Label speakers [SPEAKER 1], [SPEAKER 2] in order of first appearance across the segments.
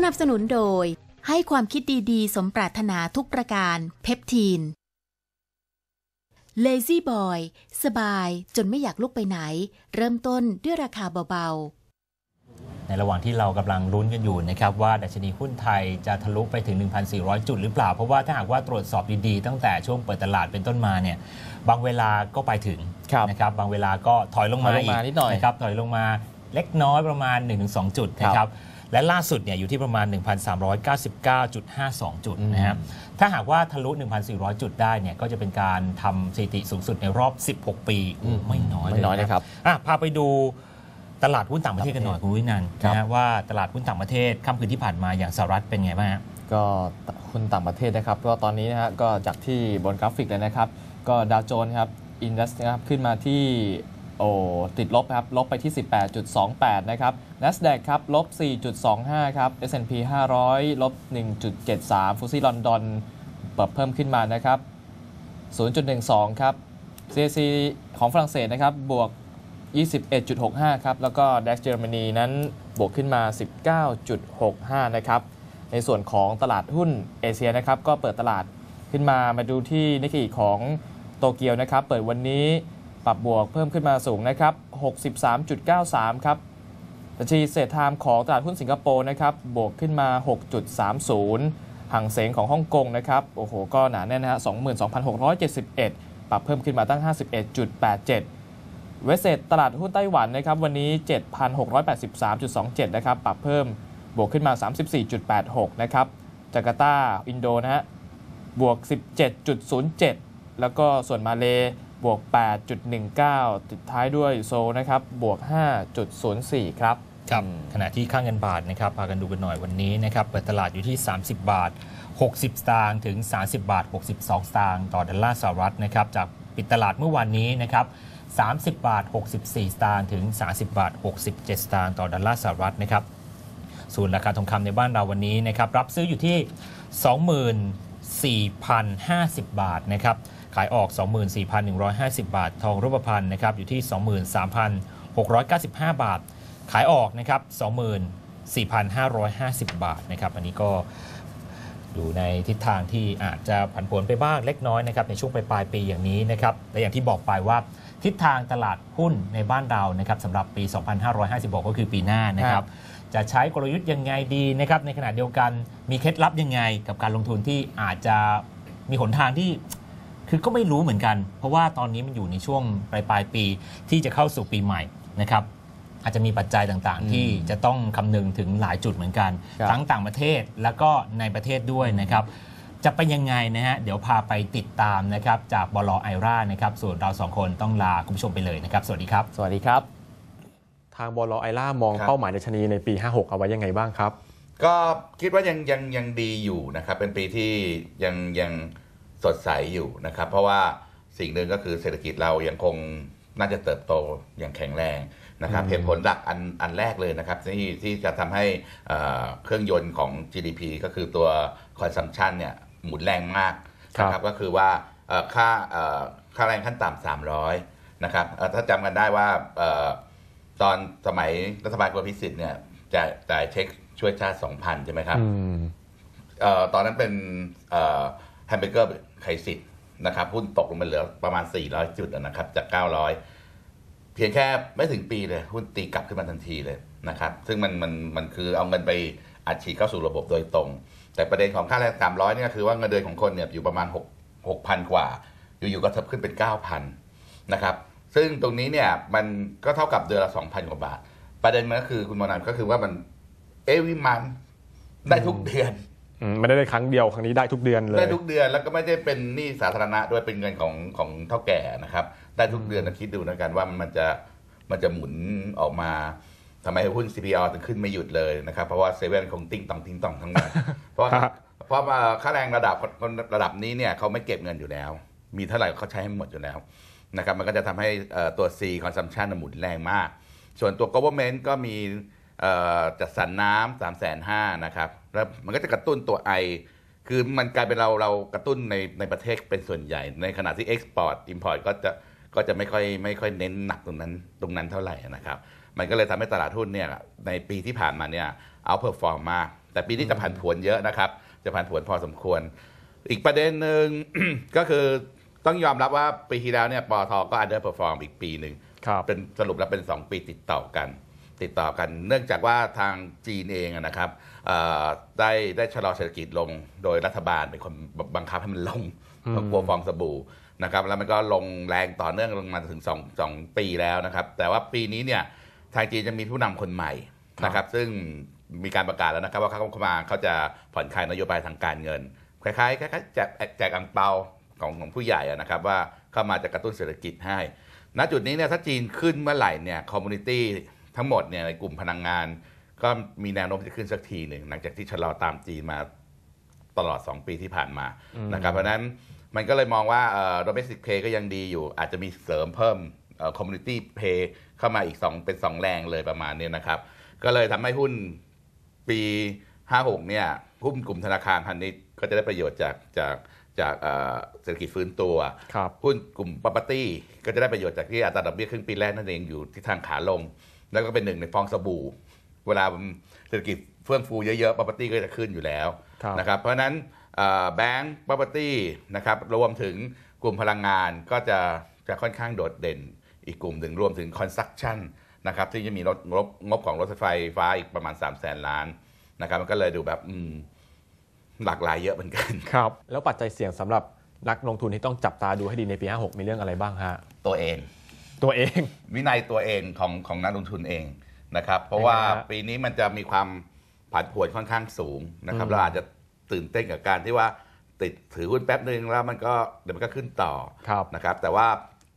[SPEAKER 1] สนับสนุนโดย ให้ความคิดดีๆ สมปรารถนาทุกประการเพปทีน Lazy Boy สบายจนไม่อยากลุกไปไหน เริ่มต้นด้วยราคาเบาๆ
[SPEAKER 2] ในระหว่างที่เรากำลังลุ้นกันอยู่นะครับว่าดัชนีหุ้นไทยจะทะลุไปถึง 1,400 จุดหรือเปล่า เพราะว่าถ้าหากว่าตรวจสอบดีๆ ตั้งแต่ช่วงเปิดตลาดเป็นต้นมาเนี่ยบางเวลาก็ไปถึง
[SPEAKER 3] ครับ
[SPEAKER 2] นะครับบางเวลาก็ถอยลงมา
[SPEAKER 3] ถอยลงมานิดหน่อย
[SPEAKER 2] นะครับถอยลงมาเล็กน้อยประมาณ 1-2 จุดนะค
[SPEAKER 3] ครั
[SPEAKER 2] รับ
[SPEAKER 3] บ
[SPEAKER 2] และล่าสุดเนี่ยอยู่ที่ประมาณ 1,399.52 จุดนะครับถ้าหากว่าทะลุ 1,400 จุดได้เนี่ยก็จะเป็นการทำสถิติสูงสุดในรอบ 16 ปีโอ้ไม่น้อยเลย
[SPEAKER 3] ไม่น้อยนะครับ
[SPEAKER 2] อะพาไปดูตลาดหุ้นต่างประเทศกันหน่อยคุณวินันท์
[SPEAKER 3] ครับ
[SPEAKER 2] นะฮะว่าตลาดหุ้นต่างประเทศค่ำคืนที่ผ่านมาอย่างสหรัฐเป็นไงบ้างฮะ
[SPEAKER 3] ก็หุ้นต่างประเทศนะครับ ก็ตอนนี้นะฮะก็จากที่บนกราฟิกเลยนะครับ ก็ดาวโจนส์ครับอินดัสนะครับขึ้นมาที่ โอ้ติดลบครับ ลบไปที่ 18.28 นะครับ NASDAQ ครับ ลบ 4.25 ครับ S&P 500 ลบ 1.73 ฟุตซี่ลอนดอนปรับเพิ่มขึ้นมานะครับ 0.12 ครับ CAC ของฝรั่งเศสนะครับ บวก 21.65 ครับ แล้วก็ DAX เยอรมนีนั้นบวกขึ้นมา 19.65 นะครับ ในส่วนของตลาดหุ้นเอเชียนะครับ ก็เปิดตลาดขึ้นมา มาดูที่นิกเกิของโตเกียวนะครับ เปิดวันนี้ ปรับบวกเพิ่มขึ้นมาสูงนะครับ 63.93 ครับดัชนีเศรษฐามของตลาดหุ้นสิงคโปร์นะครับ บวกขึ้นมา 6.30ห่างเสงของฮ่องกงนะครับ โอ้โห ก็หนาแน่นนะฮะ 22,671 ปรับเพิ่มขึ้นมาตั้ง 51.87 เวสเซตตลาดหุ้นไต้หวันนะครับ วันนี้ 7,683.27 นะครับ ปรับเพิ่มบวกขึ้นมา 34.86 นะครับ จาการ์ตา อินโดนะฮะ บวก 17.07 แล้วก็ส่วนมาเล บวก 8.19 ติดท้ายด้วยโซลนะครับ บวก 5.04 ครับ
[SPEAKER 2] ครับ ขณะที่ค่าเงินบาทนะครับ พากันดูกันหน่อยวันนี้นะครับ เปิดตลาดอยู่ที่ 30 บาท 60 สตางค์ ถึง 30 บาท 62 สตางค์ ต่อดอลลาร์สหรัฐนะครับ จากปิดตลาดเมื่อวานนี้นะครับ 30 บาท 64 สตางค์ ถึง 30 บาท 67 สตางค์ ต่อดอลลาร์สหรัฐนะครับ ส่วนราคาทองคำในบ้านเราวันนี้นะครับ รับซื้ออยู่ที่ 24,050 บาทนะครับ ขายออก 24,150 บาท ทองรูปพรรณนะครับอยู่ที่ 23,695 บาท ขายออกนะครับ24,550 บาทนะครับอันนี้ก็อยู่ในทิศทางที่อาจจะผันผวนไปบ้างเล็กน้อยนะครับในช่วงปลายๆปีอย่างนี้นะครับและอย่างที่บอกไปว่าทิศทางตลาดหุ้นในบ้านเรานะครับสำหรับปี 2556 ก็คือปีหน้านะครับจะใช้กลยุทธ์ยังไงดีนะครับในขณะเดียวกันมีเคล็ดลับยังไง กับการลงทุนที่อาจจะมีหนทางที่ คือก็ไม่รู้เหมือนกัน เพราะว่าตอนนี้มันอยู่ในช่วงปลายปลายๆปีที่จะเข้าสู่ปีใหม่นะครับอาจจะมีปัจจัยต่างๆ ที่จะต้องคำนึงถึงหลายจุดเหมือนกัน
[SPEAKER 3] ครับ
[SPEAKER 2] ทั้งต่างประเทศแล้วก็ในประเทศด้วยนะครับ จะเป็นยังไงนะฮะ เดี๋ยวพาไปติดตามนะครับ จากบลไอรานะครับ ส่วนเราสองคนต้องลาคุณผู้ชมไปเลยนะครับ สวัสดีครับ
[SPEAKER 3] สวัสดีครับ
[SPEAKER 4] ทางบลไอล่ามอง
[SPEAKER 5] ครับ
[SPEAKER 4] เป้าหมายดัชนีในปี 56 เอาไว้ยังไงบ้างครับ
[SPEAKER 5] ก็คิดว่ายังยังยังดีอยู่นะครับ เป็นปีที่ยังยัง สดใสอยู่นะครับ เพราะว่าสิ่งหนึ่งก็คือเศรษฐกิจเรายังคงน่าจะเติบโตอย่างแข็งแรงนะครับ
[SPEAKER 4] อืม
[SPEAKER 5] เหตุผลหลักอันอันแรกเลยนะครับที่ที่จะทำให้เอ่อเครื่องยนต์ของ GDP ก็คือตัว consumption เนี่ยหมุนแรงมากนะครับก็คือว่าเอ่อค่าเอ่อค่าแรงขั้นต่ำ300นะครับเอ่อถ้าจำกันได้ว่าเอ่อตอนสมัยรัฐบาลกรพิสิทธิ์เนี่ยจะจ่ายเช็คช่วยชาติ2,000ใช่ไหมครับ
[SPEAKER 4] อืม
[SPEAKER 5] เอ่อตอนนั้นเป็นแฮมเบอร์เกอร์ ไข่สิทธิ์นะครับหุ้นตกลงมาเหลือประมาณ 400 จุดนะครับ จาก 900 เพียงแค่ไม่ถึงปีเลยหุ้นตีกลับขึ้นมาทันทีเลยนะครับ ซึ่งมันมันมันคือเอาเงินไปอัดฉีดเข้าสู่ระบบโดยตรง แต่ประเด็นของค่าแรง300เนี่ยคือว่าเงินเดือนของคนเนี่ยอยู่ประมาณ6 6,000 กว่า อยู่ๆก็เทิบขึ้นเป็น 9,000 นะครับ ซึ่งตรงนี้เนี่ยมันก็เท่ากับเดือนละ 2,000 กว่าบาท ประเด็นมันก็คือคุณมอนันก็คือว่ามันเอวิมันได้ทุกเดือน
[SPEAKER 4] ไม่ได้ได้ครั้งเดียวครั้งนี้ได้ทุกเดือนเลย
[SPEAKER 5] ได้ทุกเดือนแล้วก็ไม่ได้เป็นหนี้สาธารณะด้วยเป็นเงินของของเท่าแก่นะครับ ได้ทุกเดือนนะคิดดูนะกันว่ามันจะมันจะหมุนออกมาทำไมหุ้น CPO ถึงขึ้นไม่หยุดเลยนะครับ เพราะว่าเซเว่นคงติ้งตองติ้งตองทั้งวันเพราะว่า
[SPEAKER 4] ครับ
[SPEAKER 5] เพราะว่าค่าแรงระดับระดับนี้เนี่ยเขาไม่เก็บเงินอยู่แล้ว มีเท่าไหร่เขาใช้ให้หมดอยู่แล้วนะครับมันก็จะทำให้เอ่อตัว C consumption น่ะหมุนแรงมาก ส่วนตัว government ก็มีเอ่อ จัดสรรน้ำสามแสนห้านะครับแล้วมันก็จะกระตุ้นตัว I คือมันกลายเป็นเราเรากระตุ้นในในประเทศเป็นส่วนใหญ่ ในขณะที่ Export Import ก็จะก็จะไม่ค่อยไม่ค่อยเน้นหนักตรงนั้นตรงนั้นเท่าไหร่นะครับ มันก็เลยทำให้ตลาดหุ้นเนี่ยในปีที่ผ่านมาเนี่ยเอาเพอร์ฟอร์มมาก แต่ปีนี้จะผันผวนเยอะนะครับ จะผันผวนพอสมควร อีกประเด็นหนึ่งก็คือต้องยอมรับว่าปีที่แล้วเนี่ยปอทก็ underperform อีกปีหนึ่ง
[SPEAKER 4] ครับ
[SPEAKER 5] เป็นสรุปแล้วเป็น 2 ปีติดต่อกัน ติดต่อกัน เนื่องจากว่าทางจีนเองอะนะครับเอ่อได้ได้ชะลอเศรษฐกิจลงโดยรัฐบาลเป็นคนบังคับให้มันลงเพราะกลัวฟองสบู่นะครับแล้วมันก็ลงแรงต่อเนื่องลงมาถึง2 2ปีแล้วนะครับ แต่ว่าปีนี้เนี่ยทางจีนจะมีผู้นำคนใหม่นะครับ ซึ่งมีการประกาศแล้วนะครับ ว่าเขาเข้ามาเขาจะผ่อนคลายนโยบายทางการเงินคล้ายๆคล้ายๆแจกแจกอังเปาของของผู้ใหญ่อะนะครับ ว่าเข้ามาจะกระตุ้นเศรษฐกิจให้ ณจุดนี้เนี่ยถ้าจีนขึ้นเมื่อไหร่เนี่ยคอมมูนิตี้ ทั้งหมดเนี่ยในกลุ่มพลังงาน ก็มีแนวโน้มจะขึ้นสักทีหนึ่งหลังจากที่ชะลอตามจีนมาตลอด 2 ปีที่ผ่านมานะครับเพราะฉะนั้นมันก็เลยมองว่าเอ่อ domestic pay ก็ยังดีอยู่ อาจจะมีเสริมเพิ่มเอ่อ community pay เข้ามาอีก 2 เป็น 2 แรงเลยประมาณเนี้นะครับ ก็เลยทำให้หุ้นปี 56 เนี่ยหุ้นกลุ่มธนาคารพาณิชย์ก็จะได้ประโยชน์จากจากจากเอ่อเศรษฐกิจฟื้นตัว
[SPEAKER 4] ครับ
[SPEAKER 5] หุ้นกลุ่ม property ก็จะได้ประโยชน์จากที่อัตราดอกเบี้ยครึ่งปีแรกนั่นเองอยู่ที่ทางขาลง แล้วก็เป็นหนึ่งในฟองสบู่ เวลาเศรษฐกิจเฟื่องฟูเยอะๆ property ก็จะขึ้นอยู่แล้ว
[SPEAKER 4] ครับ
[SPEAKER 5] นะครับเพราะฉะนั้นแบงก์ property นะครับรวมถึงกลุ่มพลังงานก็จะจะค่อนข้างโดดเด่นอีกกลุ่มหนึ่งรวมถึง construction นะครับที่จะมีรถงบงบของรถไฟฟ้าอีกประมาณ 3 0 0แสนล้านนะครับมันก็เลยดูแบบอืมหลากหลายเยอะเหมือนกัน
[SPEAKER 4] ครับ แล้วปัจจัยเสี่ยงสำหรับนักลงทุนที่ต้องจับตาดูให้ดีในปี 56 มีเรื่องอะไรบ้างฮะ
[SPEAKER 5] ตัวเอง
[SPEAKER 4] ตัวเอง
[SPEAKER 5] วินัยตัวเองของของนักลงทุนเองนะครับ เพราะว่า
[SPEAKER 4] ยังไงฮะ
[SPEAKER 5] ปีนี้มันจะมีความผันผวนค่อนข้างสูงนะครับ
[SPEAKER 4] อืม
[SPEAKER 5] เราอาจจะตื่นเต้นกับการที่ว่าติดถือหุ้นแป๊บหนึ่งแล้วมันก็เดี๋ยวมันก็ขึ้นต่อ
[SPEAKER 4] ครับ
[SPEAKER 5] นะครับแต่ว่า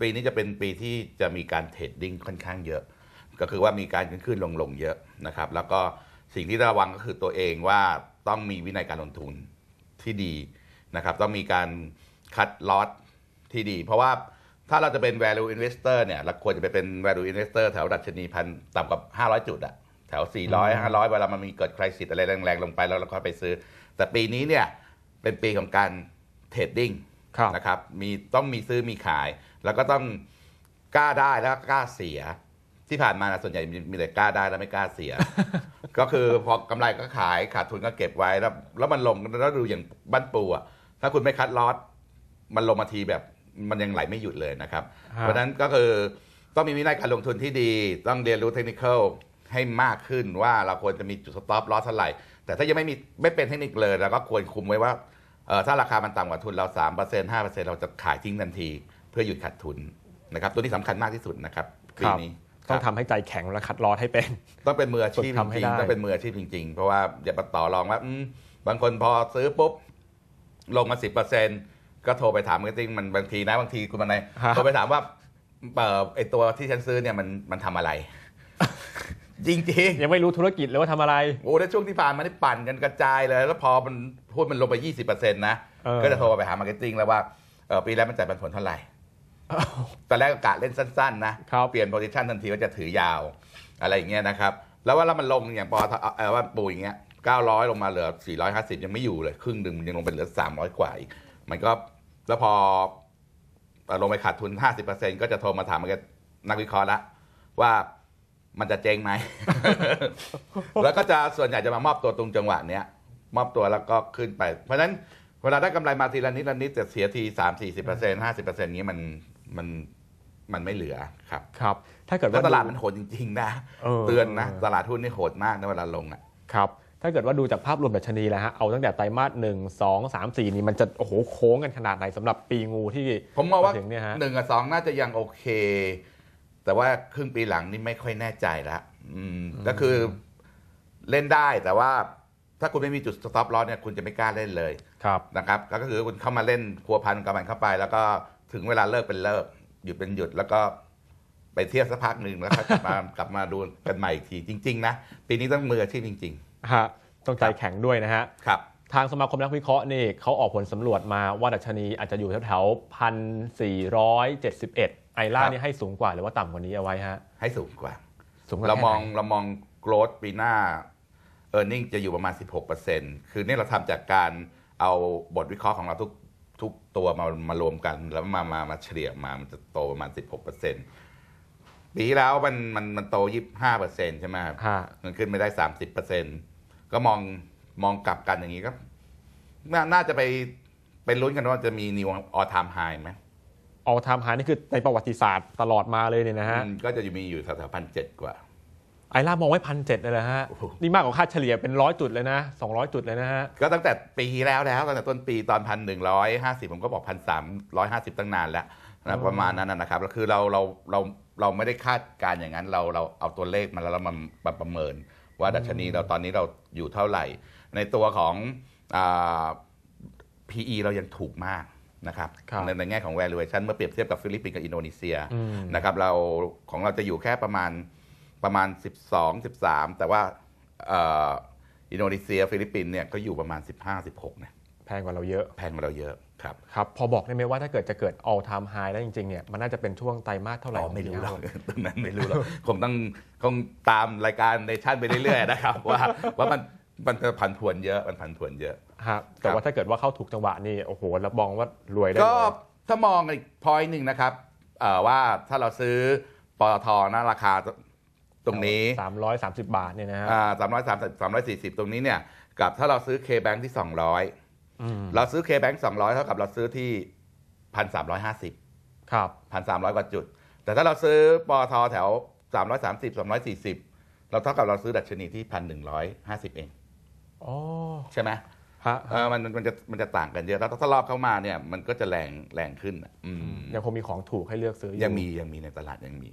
[SPEAKER 5] ปีนี้จะเป็นปีที่จะมีการเทรดดิ้งค่อนข้างเยอะ ก็คือว่ามีการขึ้นขึ้นลงลงเยอะนะครับแล้วก็สิ่งที่ระวังก็คือตัวเองว่าต้องมีวินัยการลงทุนที่ดีนะครับต้องมีการคัดลอตที่ดี เพราะว่า ถ้าเราจะเป็น value investor เนี่ยเราควรจะไปเป็น value investor แถวดัชนีพันต่ำกว่า 500 จุดอะแถว 400 500 เวลามันมีเกิดใครสิทอะไรแรงๆ ลงไปแล้วเราก็ไปซื้อ แต่ปีนี้เนี่ยเป็นปีของการเทรดดิ้ง
[SPEAKER 4] ครับ
[SPEAKER 5] นะครับมีต้องมีซื้อมีขาย แล้วก็ต้องกล้าได้แล้วก็กล้าเสีย ที่ผ่านมานะส่วนใหญ่มีมีแต่กล้าได้แล้วไม่กล้าเสีย ก็คือพอกำไรก็ขายขาดทุนก็เก็บไว้แล้ว แล้วมันลงแล้วดูอย่างบ้านปูอะถ้าคุณไม่คัดลอตมันลงมาทีแบบ มันยังไหลไม่หยุดเลยนะครับ
[SPEAKER 4] ฮะ
[SPEAKER 5] เพราะฉะนั้นก็คือต้องมีวินัยการลงทุนที่ดี ต้องเรียนรู้เทคนิคให้มากขึ้นว่าเราควรจะมีจุดสต็อปลอสเท่าไหร่ แต่ถ้ายังไม่มีไม่เป็นเทคนิคเลยเราก็ควรคุมไว้ว่าเอ่อถ้าราคามันต่ำกว่าทุนเรา 3% 5%เราจะขายทิ้งทันที เพื่อหยุดขาดทุนนะครับตัวนี้สำคัญมากที่สุดนะครับปีนี้
[SPEAKER 4] ต้อง
[SPEAKER 5] ครับ
[SPEAKER 4] ทำให้ใจแข็งและคัดลอดให้เป็น
[SPEAKER 5] ต้องเป็นมืออาชีพ
[SPEAKER 4] ฝึก
[SPEAKER 5] จ
[SPEAKER 4] ทำให้
[SPEAKER 5] ริง
[SPEAKER 4] ได้
[SPEAKER 5] ๆต้องเป็นมืออาชีพจริง ๆ เพราะว่าอย่าไปต่อรองว่าอืมบางคนพอซื้อปุ๊บลงมา10% ก็โทรไปถามมาร์เก็ตติ้งมันบางทีนะบางทีคุณมันในโทรไปถามว่าเอ่อไอตัวที่ฉันซื้อเนี่ยมันมันทำอะไร จริงๆ
[SPEAKER 4] ยังไม่รู้ธุรกิจเลยว่าทำอะไร
[SPEAKER 5] โอ้ในช่วงที่ผ่านมานี่ปั่นกันกระจายเลย แล้วพอมันพูดมันลงไป 20%นะ
[SPEAKER 4] เออ
[SPEAKER 5] ก็จะโทรไปหามาร์เก็ตติ้งแล้วว่าเออปีแล้วมันจ่ายปันผลเท่าไหร่ตอนแรกก็กะเล่นสั้นๆนะ
[SPEAKER 4] ครับ
[SPEAKER 5] เปลี่ยนโพซิชันทันทีว่าจะถือยาวอะไรอย่างเงี้ยนะครับ แล้วว่าแล้วมันลงอย่างปอทเออว่าปูอย่างเงี้ย900 ลงมาเหลือ 450 ยังไม่อยู่เลย ครึ่งหนึ่งมันยังลงไปเหลือ 300 กว่าอีก มันก็ แล้วพอเอ่อลงไปขาดทุน 50%ก็จะโทรมาถามมันก็นักวิเคราะห์ละว่ามันจะเจ๊งไหม แล้วก็จะส่วนใหญ่จะมามอบตัวตรงจังหวะเนี้ย มอบตัวแล้วก็ขึ้นไป เพราะฉะนั้นเวลาได้กำไรมาทีละนิดละนิดแต่เสียทีสามสี่สิบเปอร์เซ็นต์ห้าสิบเปอร์เซ็นต์นี้มันมันมันไม่เหลือครับ
[SPEAKER 4] ครับ ถ้าเกิด
[SPEAKER 5] แล้ว
[SPEAKER 4] ว่า
[SPEAKER 5] ตลาดมันโหดจริง ๆ นะ
[SPEAKER 4] เออ
[SPEAKER 5] เตือนนะ ตลาดหุ้นนี่โหดมากนะเวลาลงอะ
[SPEAKER 4] ครับ ถ้าเกิดว่าดูจากภาพรวมดัชนีแล้วฮะเอาตั้งแต่ไตรมาสหนึ่งสองสามสี่นี่มันจะโอ้โหโค้งกันขนาดไหนสำหรับปีงูที่
[SPEAKER 5] ผมมองว่า
[SPEAKER 4] ถึงเนี่ยฮะ
[SPEAKER 5] หนึ่งกับสองน่าจะยังโอเค แต่ว่าครึ่งปีหลังนี่ไม่ค่อยแน่ใจละอืมก็คือเล่นได้แต่ว่าถ้าคุณไม่มีจุดสต็อปลอสเนี่ยคุณจะไม่กล้าเล่นเลย
[SPEAKER 4] ครับ
[SPEAKER 5] นะครับ ก็คือคุณเข้ามาเล่นพัวพันกับมันเข้าไป แล้วก็ถึงเวลาเลิกเป็นเลิกหยุดเป็นหยุดแล้วก็ไปเที่ยวสักพักหนึ่งแล้วก็กลับมากลับมาดูกันใหม่อีกทีจริง ๆ นะ ปีนี้ต้องมืออาชีพจริง
[SPEAKER 4] ฮะต้องใจแข็งด้วยนะฮะ
[SPEAKER 5] ๆครับ
[SPEAKER 4] ทางสมาคมนักวิเคราะห์นี่เขาออกผลสำรวจมาว่าดัชนีอาจจะอยู่แถวๆพันสี่ร้อยเจ็ดสิบเอ็ดไอล่า
[SPEAKER 5] ครับ
[SPEAKER 4] นี่ให้สูงกว่าหรือว่าต่ำกว่านี้เอาไว้ฮะ
[SPEAKER 5] ให้สูงกว่า
[SPEAKER 4] สูงกว่า
[SPEAKER 5] เรา
[SPEAKER 4] แค่
[SPEAKER 5] มอง
[SPEAKER 4] ไหน
[SPEAKER 5] เรามองโกรดปีหน้าเออร์เน็งจะอยู่ประมาณ 16%คือนี่เราทำจากการเอาบทวิเคราะห์ของเราทุกทุกตัวมามารวมกันแล้วมามามาเฉลี่ยมามันจะโตประมาณ 16%ปีที่แล้วมันมันมันโต 25%ใช่ไหมครับ
[SPEAKER 4] ฮะ
[SPEAKER 5] มันขึ้นไม่ได้ 30% ก็มองมองกลับกันอย่างนี้ก็นาน่าจะไปไปลุ้นกันว่าจะมีนิวออทามไฮไหม
[SPEAKER 4] ออทามหานี่คือในประวัติศาสตร์ตลอดมาเลยเนี่ยนะฮะ
[SPEAKER 5] อืมก็จะมีอยู่แถวๆพันเจ็ดกว่า
[SPEAKER 4] ไอล่ามองไว้พันเจ็ดเลยนะฮะ
[SPEAKER 5] โอ้โห
[SPEAKER 4] นี่มากกว่าค่าเฉลี่ยเป็นร้อยจุดเลยนะสองร้อยจุดเลยนะฮะ
[SPEAKER 5] ก็ตั้งแต่ปีที่แล้วแล้วตั้งแต่ต้นปีตอนพันหนึ่งร้อยห้าสิบผมก็บอกพันสามร้อยห้าสิบตั้งนานแล้วนะประมาณนั้นนะนะครับแล้วคือเราเราเราเราไม่ได้คาดการณ์อย่างนั้นเราเราเอาตัวเลขมาแล้วเรามามาประเมิน ว่าดัชนีเราตอนนี้เราอยู่เท่าไหร่ ในตัวของอ่า PE เรายังถูกมากนะครับ
[SPEAKER 4] ครับ
[SPEAKER 5] ในในแง่ของ valuation เมื่อเปรียบเทียบกับฟิลิปปินส์กับอินโดนีเซีย
[SPEAKER 4] อืม
[SPEAKER 5] นะครับเราของเราจะอยู่แค่ประมาณประมาณ 12 13 แต่ว่าเอ่ออินโดนีเซีย ฟิลิปปินส์เนี่ยก็อยู่ประมาณ 15 16เนี่ย
[SPEAKER 4] แพงกว่าเราเยอะ
[SPEAKER 5] แพงกว่าเราเยอะ ครับ
[SPEAKER 4] ครับพอบอกได้ไหมว่าถ้าเกิดจะเกิด all time high ได้จริงๆเนี่ยมันน่าจะเป็นช่วงไตรมาสเท่าไหร่
[SPEAKER 5] อ๋อ
[SPEAKER 4] ของ
[SPEAKER 5] ไม่
[SPEAKER 4] ปี
[SPEAKER 5] รู้หรอก
[SPEAKER 4] หน้า
[SPEAKER 5] ตรงนั้นไม่รู้หรอกคงต้องคงตามรายการในชั่นไปเรื่อยๆนะครับว่าว่ามันมันจะผันผวนเยอะมันผันผวนเยอะ
[SPEAKER 4] ฮะแต่ว่าถ้าเกิดว่าเข้าถูกจังหวะนี่โอ้โหรับรองว่ารวยได้
[SPEAKER 5] ก็
[SPEAKER 4] เลย
[SPEAKER 5] ถ้ามองอีกพอยหนึ่งนะครับเอ่อว่าถ้าเราซื้อปตทนะราคาตรงนี้
[SPEAKER 4] สามร้อยสามสิบบาทเนี่ยนะฮะ
[SPEAKER 5] สามร้อยสามสามร้อยสี่สิบตรงนี้เนี่ยกับถ้าเราซื้อ K-Bank ที่ 200
[SPEAKER 4] อืม
[SPEAKER 5] เราซื้อ K-Bank 200 เท่ากับเราซื้อที่ 1,350
[SPEAKER 4] ครับ
[SPEAKER 5] 1,300 กว่าจุด แต่ถ้าเราซื้อปอทแถว 330 240 เราเท่ากับเราซื้อดัชนีที่ 1,150 เอง
[SPEAKER 4] อ๋อ
[SPEAKER 5] ใช่ไหม
[SPEAKER 4] ฮะ
[SPEAKER 5] เออมันมันจะมันจะต่างกันเยอะแล้วถ้ารอบเข้ามาเนี่ยมันก็จะแรงแรงขึ้นอะอืม
[SPEAKER 4] ยังคงมีของถูกให้เลือกซื้ออ
[SPEAKER 5] ยังมียังมีในตลาดยังมี